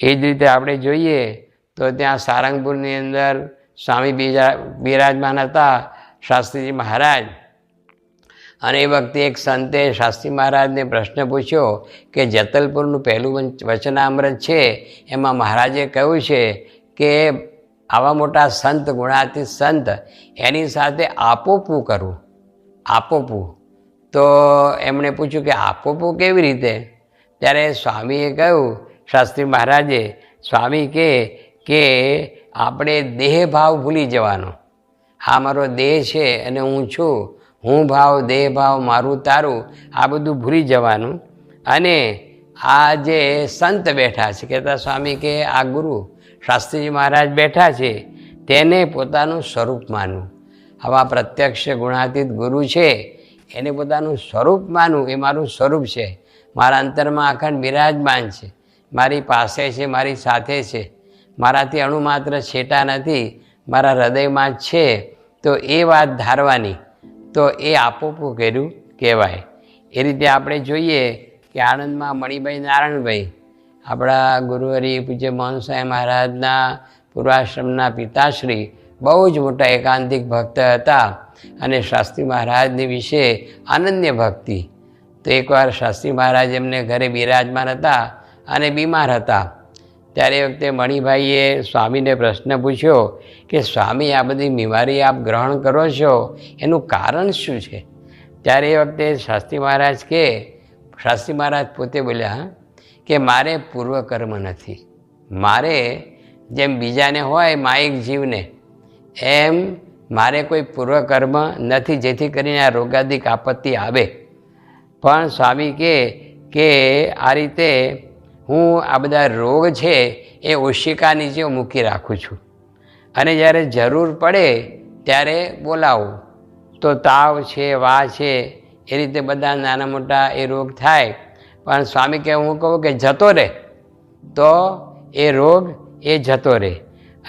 એ જ રીતે આપણે જોઈએ તો ત્યાં સારંગપુરની અંદર સ્વામી બીજા બિરાજમાન હતા શાસ્ત્રીજી મહારાજ. અને એ વખતે એક સંતે શાસ્ત્રી મહારાજને પ્રશ્ન પૂછ્યો કે જેતલપુરનું પહેલું વંચ- વચનામૃત છે? એમાં મહારાજે કહ્યું છે કે આવા મોટા સંત ગુણાતી સંત, એની સાથે આપોપું કરવું. આપોપું. તો એમણે પૂછ્યું કે આપોપું કેવી રીતે? ત્યારે સ્વામીએ કહ્યું શાસ્ત્રી મહારાજે સ્વામી કે કે આપણે દેહ ભાવ ભૂલી જવાનો. આ મારો દેહ છે અને હું છું. હું ભાવ, દેહ ભાવ, મારું તારું, આ બધું ભૂલી જવાનું. અને આ જે સંત બેઠા છે, કહેતા સ્વામી કે, આ ગુરુ શાસ્ત્રીજી મહારાજ બેઠા છે, તેને પોતાનું સ્વરૂપ માનવું આવા પ્રત્યક્ષ ગુણાતીત ગુરુ છે, એને પોતાનું સ્વરૂપ માનવું એ મારું સ્વરૂપ છે. મારા અંતરમાં અખંડ બિરાજમાન છે. મારી પાસે છે, મારી સાથે છે. મારાથી અણુ માત્ર છેટા નથી, મારા હૃદયમાં છે. તો એ વાત ધારવાની. તો એ આપોપું કર્યું કહેવાય. એ રીતે આપણે જોઈએ કે આણંદમાં મણિભાઈ નારાયણભાઈ, આપણા ગુરુહરિ પૂજ્ય મોહન સાહેબ મહારાજના પૂર્વાશ્રમના પિતાશ્રી, બહુ જ મોટા એકાંતિક ભક્ત હતા અને શાસ્ત્રી મહારાજની વિશે અનન્ય ભક્તિ. તો એકવાર શાસ્ત્રી મહારાજ એમને ઘરે બિરાજમાન હતા અને બીમાર હતા. ત્યારે એ વખતે મણિભાઈએ સ્વામીને પ્રશ્ન પૂછ્યો કે સ્વામી આ બધી બીમારી આપ ગ્રહણ કરો છો? એનું કારણ શું છે? ત્યારે એ વખતે શાસ્ત્રી મહારાજ કે શાસ્ત્રી મહારાજ પોતે બોલ્યા "હા, કે મારે પૂર્વકર્મ નથી. મારે જેમ બીજાને હોય માયિક જીવને એમ મારે કોઈ પૂર્વકર્મ નથી જેથી કરીને આ રોગાદિક આપત્તિ આવે. પણ સ્વામી કે આ રીતે હું આ બધા રોગ છે એ ઓશિકા નીચે મૂકી રાખું છું. અને જ્યારે જરૂર પડે ત્યારે બોલાવું. તો તાવ છે વા છે, એ રીતે બધા નાના મોટા એ રોગ થાય. પણ સ્વામી કે હું કહું કે જતો રહે, તો એ રોગ એ જતો રહે.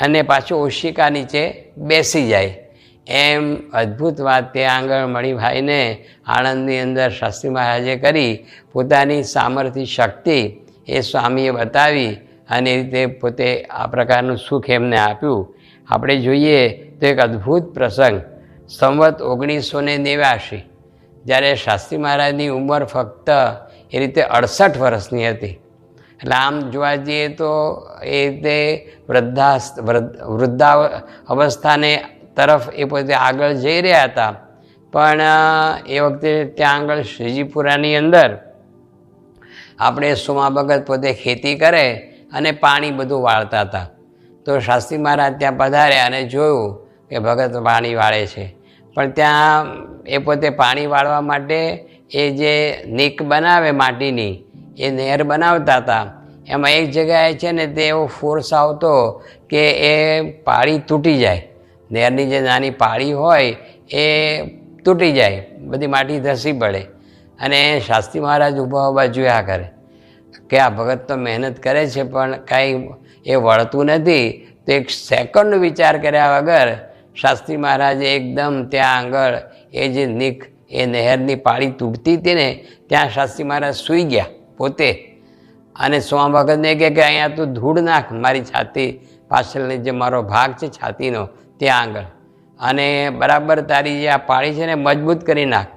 અને પાછું ઓશિકા નીચે બેસી જાય. એમ અદ્ભુત વાત તે આંગળ મણિભાઈને આણંદની અંદર શાસ્ત્રી મહારાજે કરી. પોતાની સામર્થ્ય, શક્તિ એ સ્વામીએ બતાવી અને એ રીતે પોતે આ પ્રકારનું સુખ એમને આપ્યું. આપણે જોઈએ તો એક અદ્ભુત પ્રસંગ. સંવત ઓગણીસો ને નેવ્યાશી, જ્યારે શાસ્ત્રી મહારાજની ઉંમર ફક્ત એ રીતે અડસઠ વર્ષની હતી. એટલે આમ જોવા જઈએ તો એ રીતે વૃદ્ધા વૃદ્ધા અવસ્થાને તરફ એ પોતે આગળ જઈ રહ્યા હતા. પણ એ વખતે ત્યાં આગળ શ્રીજીપુરાની અંદર આપણે સોમા ભગત પોતે ખેતી કરે અને પાણી બધું વાળતા હતા. તો શાસ્ત્રી મહારાજ ત્યાં પધાર્યા અને જોયું કે ભગત પાણી વાળે છે. પણ ત્યાં એ પોતે પાણી વાળવા માટે એ જે નીક બનાવે માટીની, એ નહેર બનાવતા હતા. એમાં એક જગ્યાએ છે ને તે એવો ફોર્સ આવતો કે એ પાળી તૂટી જાય. નહેરની જે નાની પાળી હોય એ તૂટી જાય, બધી માટી ધસી પડે. અને શાસ્ત્રી મહારાજ ઊભા ઊભા જોયા કરે. કે આ ભગત તો મહેનત કરે છે, પણ કાંઈ એ વળતું નથી. તો એક સેકન્ડ વિચાર કર્યા વગર શાસ્ત્રી મહારાજે એકદમ ત્યાં આગળ એ જે નીક, એ નહેરની પાળી તૂટતી હતી ને, ત્યાં શાસ્ત્રી મહારાજ સૂઈ ગયા પોતે. અને સ્વામી ભગતને કહે કે અહીંયા તું ધૂળ નાખ, મારી છાતી પાછળની જે મારો ભાગ છે છાતીનો, ત્યાં આગળ. અને બરાબર તારી જે આ પાળી છે ને, મજબૂત કરી નાખ.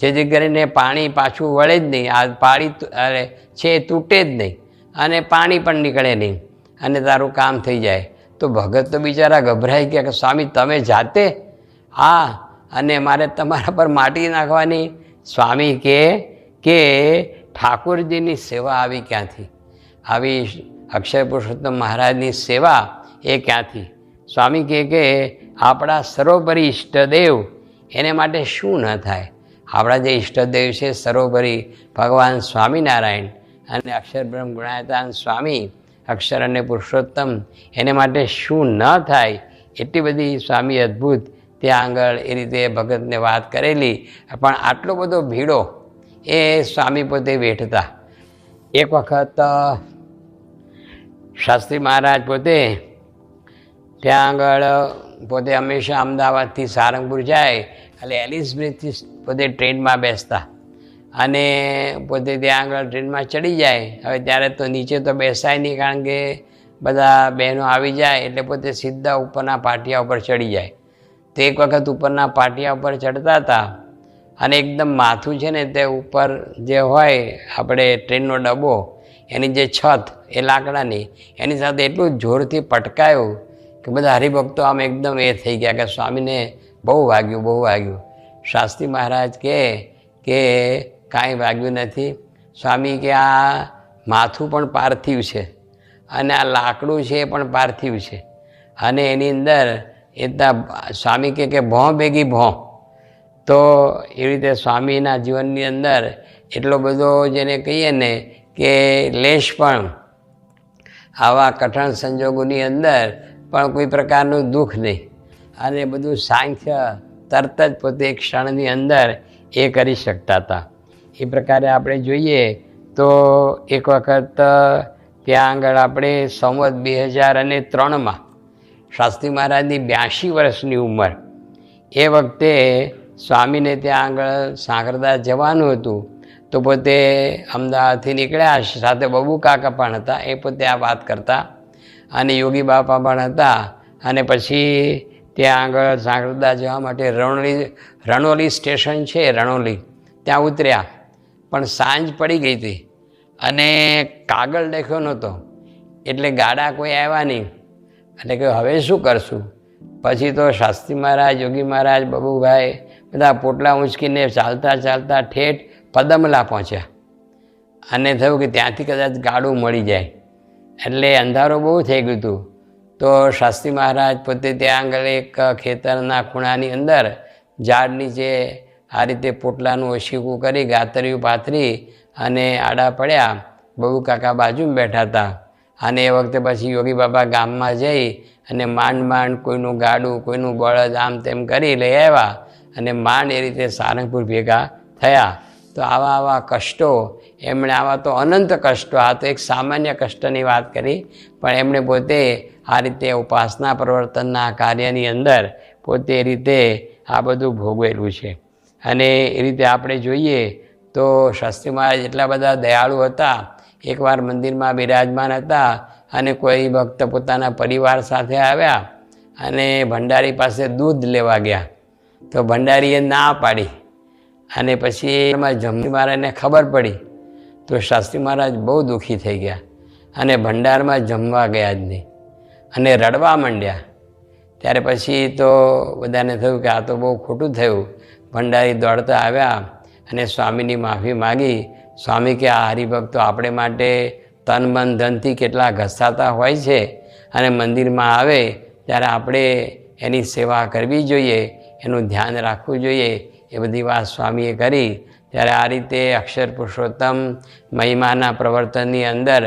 જેથી કરીને પાણી પાછું વળે જ નહીં, આ પાળી અરે, છે તૂટે જ નહીં અને પાણી પણ નીકળે નહીં અને તારું કામ થઈ જાય. તો ભગત તો બિચારા ગભરાઈ ગયા કે, સ્વામી, તમે જાતે? હા, અને મારે તમારા પર માટી નાખવાની? સ્વામી કે કે ઠાકોરજીની સેવા આવી ક્યાંથી? આવી અક્ષય પુરુષોત્તમ મહારાજની સેવા એ ક્યાંથી? સ્વામી કહે કે આપણા સર્વોપરી ઈષ્ટદેવ, એને માટે શું ન થાય? આપણા જે ઈષ્ટદેવ છે, સર્વોપરી ભગવાન સ્વામિનારાયણ અને અક્ષર બ્રહ્મ ગુણાયતાન સ્વામી, અક્ષર અને પુરુષોત્તમ, એને માટે શું ન થાય એટલી બધી સ્વામી અદ્ભુત. ત્યાં આગળ એ રીતે ભગતને વાત કરેલી, પણ આટલો બધો ભીડો એ સ્વામી પોતે વેઠતા. એક વખત શાસ્ત્રી મહારાજ પોતે ત્યાં આગળ પોતે હંમેશા અમદાવાદથી સારંગપુર જાય એટલે એલિસ બ્રિજથી પોતે ટ્રેનમાં બેસતા. અને પોતે ત્યાં આગળ ટ્રેનમાં ચડી જાય. હવે ત્યારે તો નીચે તો બેસાય નહીં કારણ કે બધા બહેનો આવી જાય એટલે પોતે સીધા ઉપરના પાટિયા ઉપર ચડી જાય. તો એક વખત ઉપરના પાટિયા ઉપર ચડતા હતા અને એકદમ માથું છે ને તે ઉપર જે હોય આપણે ટ્રેનનો ડબ્બો, એની જે છત, એ લાકડાની, એની સાથે એટલું જોરથી પટકાયું કે બધા હરિભક્તો આમ એકદમ એ થઈ ગયા કે સ્વામીને બહુ વાગ્યું બહુ વાગ્યું. શાસ્ત્રી મહારાજ કહે કે કાંઈ વાગ્યું નથી. સ્વામી કે, આ માથું પણ પાર્થિવ છે અને આ લાકડું છે એ પણ પાર્થિવ છે. અને એની અંદર એટલા સ્વામી કહે કે ભોં ભેગી ભોં. તો એ રીતે સ્વામીના જીવનની અંદર એટલો બધો જેને કહીએ ને કે લેશ પણ આવા કઠણ સંજોગોની અંદર પણ કોઈ પ્રકારનું દુઃખ નહીં. અને બધું સાંખ્ય તરત જ પોતે એક ક્ષણની અંદર એ કરી શકતા હતા. એ પ્રકારે આપણે જોઈએ તો એક વખત, ત્યાં આગળ આપણે સંવત બે હજાર અને ત્રણમાં શાસ્ત્રી મહારાજની બ્યાસી વર્ષની ઉંમર. એ વખતે સ્વામીને ત્યાં આગળ સાંકરદા જવાનું હતું. તો પોતે અમદાવાદથી નીકળ્યા, સાથે બબુ કાકા પણ હતા, એ પોતે આ વાત કરતા. અને યોગી બાપા પણ હતા. અને પછી ત્યાં આગળ સાંકરદા જવા માટે રણોલી રણોલી સ્ટેશન છે રણોલી. ત્યાં ઉતર્યા. પણ સાંજ પડી ગઈ હતી અને કાગળ લખ્યો નહોતો. એટલે ગાડા કોઈ આવ્યા નહીં. એટલે કે હવે શું કરશું? પછી તો શાસ્ત્રી મહારાજ, યોગી મહારાજ, બબુભાઈ બધા પોટલા ઊંચકીને ચાલતા ચાલતા ઠેઠ પદમલા પહોંચ્યા. અને થયું કે ત્યાંથી કદાચ ગાડું મળી જાય. એટલે અંધારો બહુ થઈ ગયું હતું. તો શાસ્ત્રી મહારાજ પોતે ત્યાં આગળ એક ખેતરના ખૂણાની અંદર ઝાડ નીચે આ રીતે પોટલાનું ઓશીકું કરી, ગાતરિયું પાથરી અને આડા પડ્યા બહુ કાકા બાજુમાં બેઠા હતા. અને એ વખતે પછી યોગી બાબા ગામમાં જઈ અને માંડ માંડ કોઈનું ગાડું, કોઈનું બળદ આમ તેમ કરી લઈ આવ્યા અને માંડ એ રીતે સારંગપુર ભેગા થયા. તો આવા આવા કષ્ટો એમણે આવા તો અનંત કષ્ટો, આ તો એક સામાન્ય કષ્ટની વાત કરી, પણ એમણે પોતે આ રીતે ઉપાસના પ્રવર્તનના કાર્યની અંદર પોતે રીતે આ બધું ભોગવેલું છે. અને એ રીતે આપણે જોઈએ તો શાસ્ત્રી મહારાજ એટલા બધા દયાળુ હતા, એકવાર મંદિરમાં બિરાજમાન હતા અને કોઈ ભક્ત પોતાના પરિવાર સાથે આવ્યા અને ભંડારી પાસે દૂધ લેવા ગયા. તો ભંડારીએ ના પાડી અને પછી એમાં જમણી મહારાજને ખબર પડી તો શાસ્ત્રી મહારાજ બહુ દુઃખી થઈ ગયા અને ભંડારમાં જમવા ગયા જ નહીં અને રડવા માંડ્યા. ત્યારે પછી તો બધાને થયું કે આ તો બહુ ખોટું થયું. ભંડારી દોડતા આવ્યા અને સ્વામીની માફી માગી. સ્વામી કે, આ હરિભક્તો આપણે માટે તન, મન, ધનથી કેટલા ઘસાતા હોય છે અને મંદિરમાં આવે ત્યારે આપણે એની સેવા કરવી જોઈએ, એનું ધ્યાન રાખવું જોઈએ. એ બધી વાત સ્વામીએ કરી ત્યારે આ રીતે અક્ષર પુરુષોત્તમ મહિમાના પ્રવર્તનની અંદર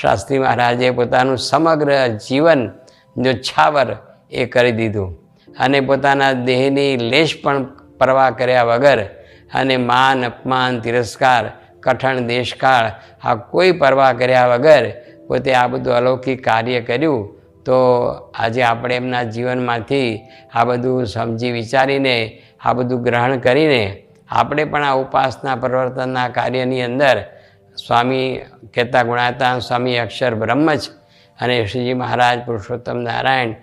શાસ્ત્રી મહારાજે પોતાનું સમગ્ર જીવન છાવર એ કરી દીધું. અને પોતાના દેહની લેશ પણ પરવા કર્યા વગર અને માન, અપમાન, તિરસ્કાર, કઠણ, દેશકાળ આ કોઈ પરવા કર્યા વગર પોતે આ બધું અલૌકિક કાર્ય કર્યું તો આજે આપણે એમના જીવનમાંથી આ બધું સમજી વિચારીને આ બધું ગ્રહણ કરીને આપણે પણ આ ઉપાસના પ્રવર્તનના કાર્યની અંદર સ્વામી કહેતા ગુણાતા સ્વામી અક્ષર બ્રહ્મ જ. અને શ્રીજી મહારાજ પુરુષોત્તમ નારાયણ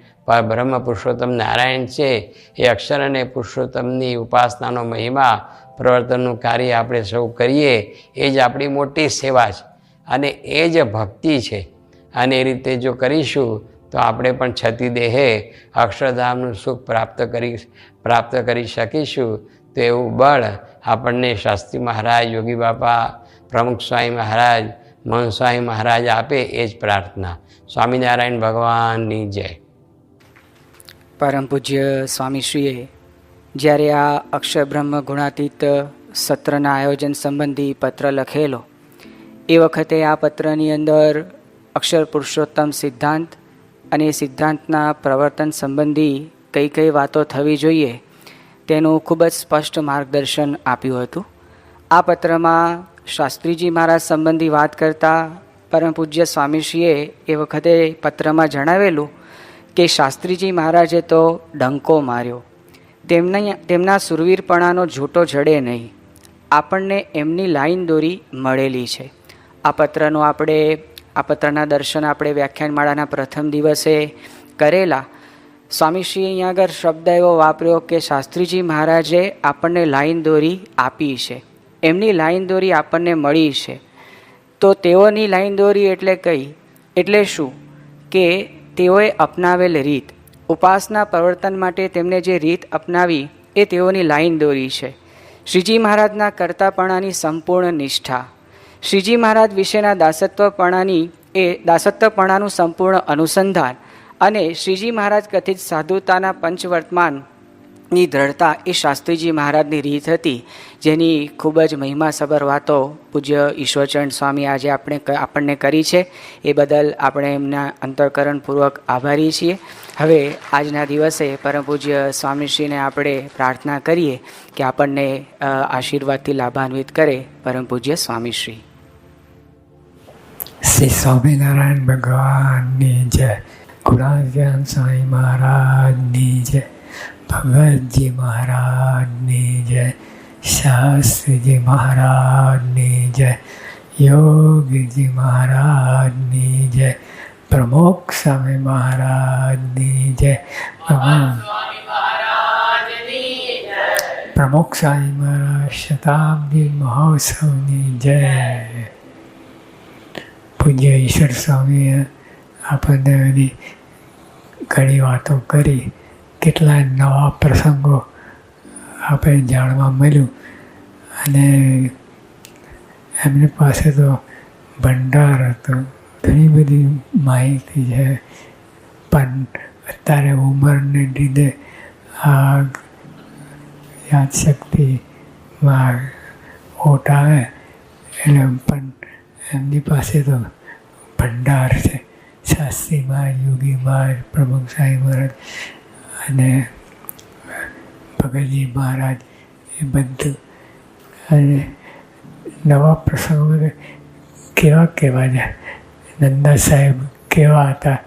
બ્રહ્મ પુરુષોત્તમ નારાયણ છે, એ અક્ષર અને પુરુષોત્તમની ઉપાસનાનો મહિમા, પ્રવર્તનનું કાર્ય આપણે સૌ કરીએ, એ જ આપણી મોટી સેવા છે. અને એ જ ભક્તિ છે. અને એ રીતે જો કરીશું, તો આપણે પણ છતી દેહે અક્ષરધામનું સુખ પ્રાપ્ત કરી પ્રાપ્ત કરી શકીશું. તો એવું બળ આપણને શાસ્ત્રી મહારાજ, યોગી બાપા, પ્રમુખ સ્વામી મહારાજ મહન સ્વામી મહારાજ આપે એ જ પ્રાર્થના. સ્વામિનારાયણ ભગવાનની જય. પરમ પૂજ્ય સ્વામીશ્રીએ, જ્યારે આ અક્ષરબ્રહ્મ ગુણાતીત સત્રના આયોજન સંબંધી પત્ર લખેલો, એ વખતે આ પત્રની અંદર અક્ષર પુરુષોત્તમ સિદ્ધાંત અને સિદ્ધાંતના પ્રવર્તન સંબંધી કઈ કઈ વાતો થવી જોઈએ તેનું ખૂબ જ સ્પષ્ટ માર્ગદર્શન આપ્યું હતું. આ પત્રમાં શાસ્ત્રીજી મહારાજ સંબંધી વાત કરતા પરમ પૂજ્ય સ્વામીશ્રીએ એ વખતે પત્રમાં જણાવેલું કે શાસ્ત્રીજી મહારાજે તો ડંકો માર્યો. તેમના તેમના સુરવીરપણાનો ઝૂંટો જડે નહીં. આપણને એમની લાઈન દોરી મળેલી છે. આ પત્રનું આપણે, આ પત્રના દર્શન આપણે વ્યાખ્યાનમાળાના પ્રથમ દિવસે કરેલા સ્વામીશ્રીએ અહીંયા આગળ શબ્દ એવો વાપર્યો કે શાસ્ત્રીજી મહારાજે આપણને લાઈન દોરી આપી છે. એમની લાઈન દોરી આપણને મળી છે. તો તેઓની લાઈન દોરી એટલે કઈ? એટલે શું? કે તેઓએ અપનાવેલ રીત. ઉપાસના પ્રવર્તન માટે તેમને જે રીત અપનાવી એ તેઓની લાઈન દોરી છે. શ્રીજી મહારાજના કર્તાપણાની સંપૂર્ણ નિષ્ઠા. શ્રીજી મહારાજ વિશેના દાસત્વપણાની એ દાસત્વપણાનું સંપૂર્ણ અનુસંધાન. અને શ્રીજી મહારાજ કથિત સાધુતાના પંચવર્તમાનની દ્રઢતા એ શાસ્ત્રીજી મહારાજની રીત હતી, જેની ખૂબ જ મહિમાસભર વાતો પૂજ્ય ઈશ્વરચંદ સ્વામી આજે આપણે આપણને કરી છે. એ બદલ આપણે એમના અંતઃકરણપૂર્વક આભારી છીએ. હવે આજના દિવસે પરમ પૂજ્ય સ્વામીશ્રીને આપણે પ્રાર્થના કરીએ કે આપણને આશીર્વાદથી લાભાન્વિત કરે પરમ પૂજ્ય સ્વામીશ્રી. શ્રી સ્વામિનારાયણ ભગવાનની જય. ગુણાધ્યાન સાંઈ મહારાજની જય ભગતજી મહારાજની જય શાસ્ત્રીજી મહારાજની જય યોગીજી મહારાજની જય પ્રમુખ સ્વામી મહારાજની જય. પ્રમુખ સ્વામી મહારાજ શતાબ્દી મહોત્સવની જય. પૂજ્ય ઈશ્વર સ્વામીએ આપણને એની ઘણી વાતો કરી, કેટલાય નવા પ્રસંગો આપણે જાણવા મળ્યું અને એમની પાસે તો ભંડાર હતો, ઘણી બધી માહિતી છે. પણ અત્યારે ઉંમરને લીધે આ યાદશક્તિમાં ઓટ આવે એટલે પણ એમની પાસે તો ભંડાર છે. શાસ્ત્રી મહારાજ યોગી મહારાજ પ્રમુખ સાંઈ મહારાજ અને ભગતજી મહારાજ એ બધું. અને નવા પ્રસંગો કેવા કેવા છે નંદા સાહેબ કેવા હતા?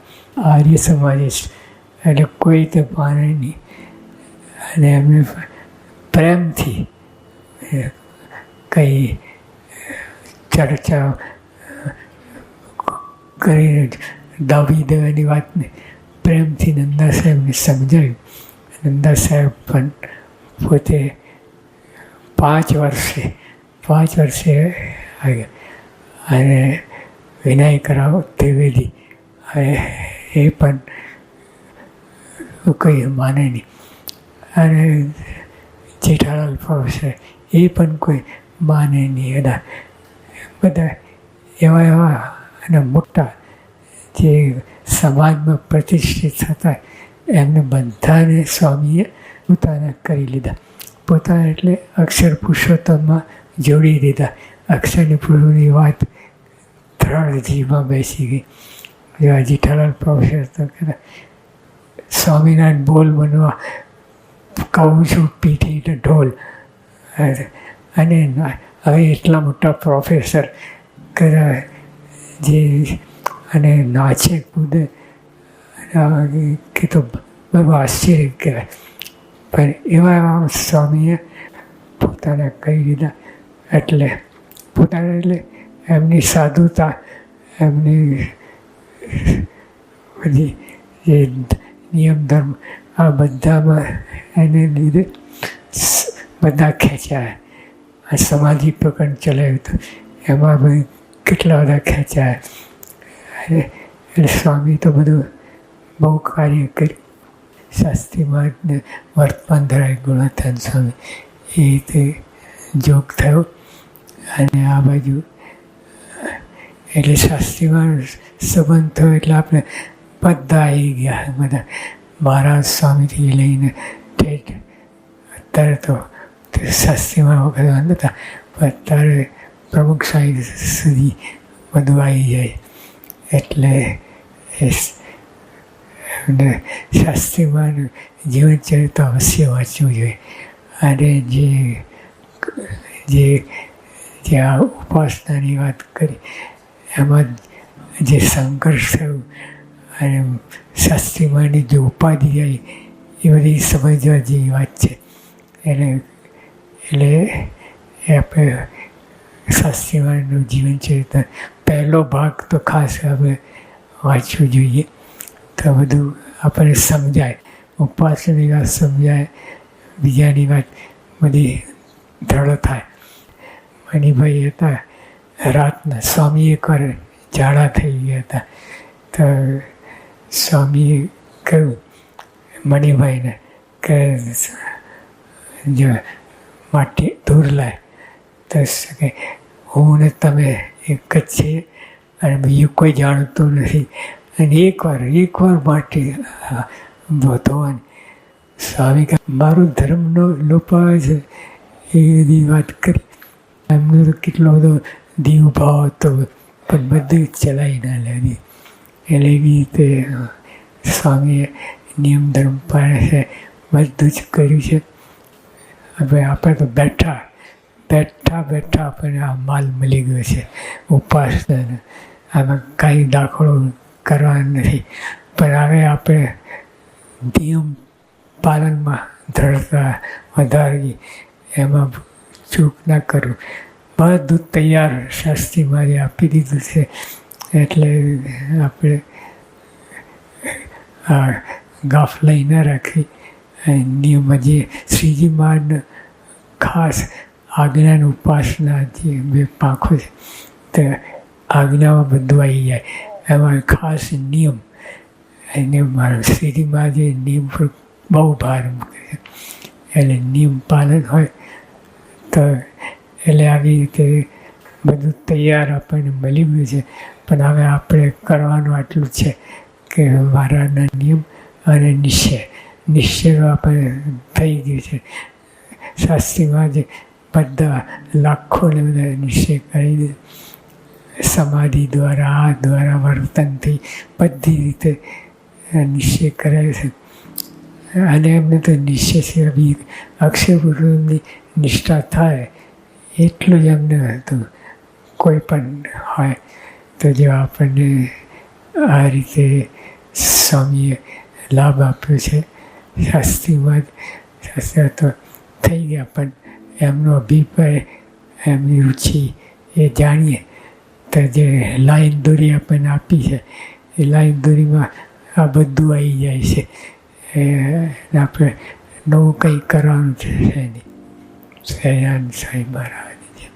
આર્ય સમાજિસ્ટ એટલે કોઈ તો માને નહીં. અને એમને પ્રેમથી કંઈ ચર્ચા કરીને દાબી દેવાની વાતને પ્રેમથી નંદા સાહેબને સમજાવ્યું નંદા સાહેબ પણ પોતે પાંચ વર્ષે પાંચ વર્ષે આવ્યા. અને વિનાયકરાવ ત્રિવેદી એ પણ કંઈ માને નહીં. અને જેઠાલાલ પ્રોફેસર, એ પણ કોઈ માને નહીં. એના બધા એવા એવા અને મોટા જે સમાજમાં પ્રતિષ્ઠિત હતા, એમને બધાને સ્વામીએ પોતાના કરી લીધા. પોતાના એટલે અક્ષર પુરુષોત્તમમાં જોડી દીધા. અક્ષરની પૂર્વની વાત ત્રણ બેસી ગઈ. જેવા જીઠાલાલ પ્રોફેસર તો કહેતા, સ્વામિનારાયણ, બોલ બનવા, કહું છું પીઠી ઢોલ. અને હવે એટલા મોટા પ્રોફેસર કદા જે અને નાચે, કૂદે. કે તો બહુ આશ્ચર્ય કહેવાય. પણ એવા એવા સ્વામીએ પોતાને કહી દીધા એટલે પોતાને એટલે એમની સાધુતા, એમની બધી જે નિયમ ધર્મ આ બધામાં એને લીધે બધા ખેંચાયા. આ સમાધિ પ્રકરણ ચલાવ્યું હતું. એમાં બધી કેટલા બધા ખેંચાયા. એટલે સ્વામી તો બધું બહુ કાર્ય કર્યું. શાસ્ત્રી માર્ગને વર્તમાન ધરાય ગુણાથાન સ્વામી. એ રીતે જોગ થયો. અને આ બાજુ, એટલે શાસ્ત્રી મહારાજ સંબંધ થયો એટલે આપણે બધા આવી ગયા બધા. મહારાજ સ્વામીથી લઈને ઠેઠ અત્યારે તો શાસ્ત્રીમાં વખત હતા પણ અત્યારે પ્રમુખ સાહેબ સુધી બધું આવી જાય. એટલે શાસ્ત્રીમાં જીવનચરિત્ર અવશ્ય વાંચવું જોઈએ. અને જે જે જે આ ઉપાસનાની વાત કરી, એમાં જે સંઘર્ષ થયું અને શાસ્ત્રીમાંની જે ઉપાધિ આવી, એ બધી સમજવા જેવી વાત છે. એટલે એટલે આપણે શાસ્ત્રીમાંનું જીવન ચરિત્ર પહેલો ભાગ તો ખાસ હવે વાંચવું જોઈએ. તો બધું આપણને સમજાય. ઉપવાસની વાત સમજાય, બીજાની વાત બધી દ્રઢ થાય. મણિભાઈ હતા રાતના સ્વામી એકવાર ઝાડા થઈ ગયા હતા. તો સ્વામીએ કહ્યું, મણિભાઈને કે જો માટી દૂર લાય. તો કે, હું ને તમે એક જ છે અને બીજું કોઈ જાણતું નથી. અને એકવાર એકવાર માટે ભગવાન સ્વામી મારો ધર્મનો લોપાવે છે. એ બધી વાત કરી. એમનો તો કેટલો બધો દીવ ભાવ હતો, પણ બધું ચલાવી ના લેવી. એટલે એવી રીતે સ્વામીએ નિયમ ધર્મ પાડે છે, બધું જ કર્યું છે. હવે આપણે તો બેઠા. બેઠા બેઠા આપણને આ માલ મળી ગયો છે, ઉપાસનાનો. આમાં કાંઈ દાખલો કરવાનો નથી. પણ હવે આપણે નિયમ પાલનમાં દ્રઢતા વધારવી, એમાં ચૂક ના કરવું. બધું તૈયાર શાસ્ત્રી મારે આપી દીધું છે, એટલે આપણે આ ગાફ લઈ ન રાખવી. નિયમ જે શ્રીજી માન ખાસ આજ્ઞાન ઉપાસના જે બે પાંખો છે. તે આજ્ઞામાં બધું આવી જાય. એમાં ખાસ નિયમ. એને મારો સ્થિતિમાં જે નિયમ પર બહુ ભાર મૂકે છે. એટલે નિયમ પાલન હોય તો એટલે આવી રીતે બધું તૈયાર આપણને મળી ગયું છે. પણ હવે આપણે કરવાનું આટલું છે કે મારાના નિયમ અને નિશ્ચય. નિશ્ચય આપણે થઈ ગયું છે. શાસ્ત્રીમાં જે બધા લાખોને બધા નિશ્ચય કરી દે સમાધિ દ્વારા, આ દ્વારા વર્તનથી બધી રીતે નિશ્ચય કરે છે. અને એમને તો નિશ્ચય સિવાય બી અક્ષય નિષ્ઠા થાય એટલું જ એમને હતું. કોઈ પણ હોય તો જો આપણને આ રીતે સ્વામીએ લાભ આપ્યો છે. શાસ્ત્રીમાં શાસ્ત્ર તો થઈ ગયા પણ એમનો અભિપ્રાય, એમની રુચિ એ જાણીએ. તો જે લાઈન દોરી આપણને આપી છે, એ લાઈન દોરીમાં આ બધું આવી જાય છે. આપણે નવું કંઈ કરવાનું છે નહીં સયાન સાંઈ મહારાજની જેમ.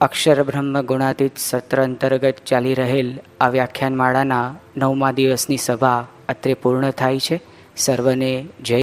અક્ષર બ્રહ્મ ગુણાતીત સત્ર અંતર્ગત ચાલી રહેલ આ વ્યાખ્યાનમાળાના નવમા દિવસની સભા અત્રે પૂર્ણ થાય છે. સર્વને જય